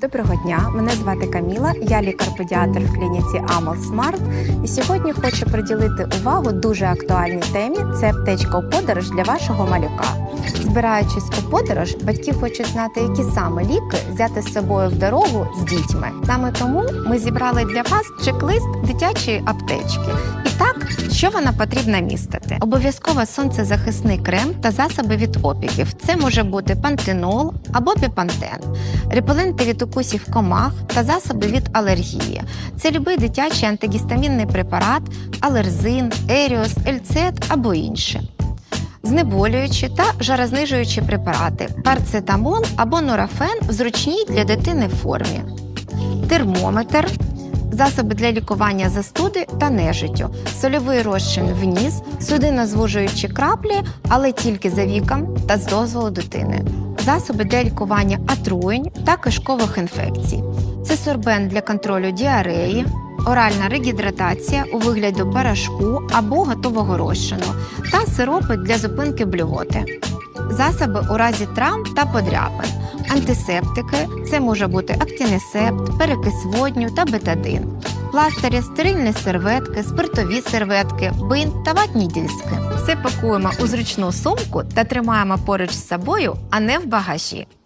Доброго дня, мене звати Каміла, я лікар-педіатр в клініці Амел Смарт. І сьогодні хочу приділити увагу дуже актуальній темі це аптечка у подорож для вашого малюка. Збираючись у подорож, батьки хочуть знати, які саме ліки взяти з собою в дорогу з дітьми. Саме тому ми зібрали для вас чек-лист дитячої аптечки. І так, що вона потрібна містити? Обов'язково сонцезахисний крем та засоби від опіків. Це може бути пантенол або біпантен репеленти від укусів комах та засоби від алергії. Це любий дитячий антигістамінний препарат, алерзин, еріос, ельцет або інше. Знеболюючі та жарознижуючі препарати, парцетамол або нурофен в зручній для дитини формі, термометр, засоби для лікування застуди та нежиттю, сольовий розчин вниз, судинозвужуючі краплі, але тільки за віком та з дозволу дитини засоби для лікування отруєнь та кишкових інфекцій. Це сорбен для контролю діареї, оральна регідратація у вигляді порошку або готового розчину та сиропи для зупинки блювоти. Засоби у разі травм та подряпин. Антисептики це може бути актінесепт, перекис водню та бетадин, пластирі, стерильні серветки, спиртові серветки, бинт та ватні диски. Все пакуємо у зручну сумку та тримаємо поруч з собою, а не в багажі.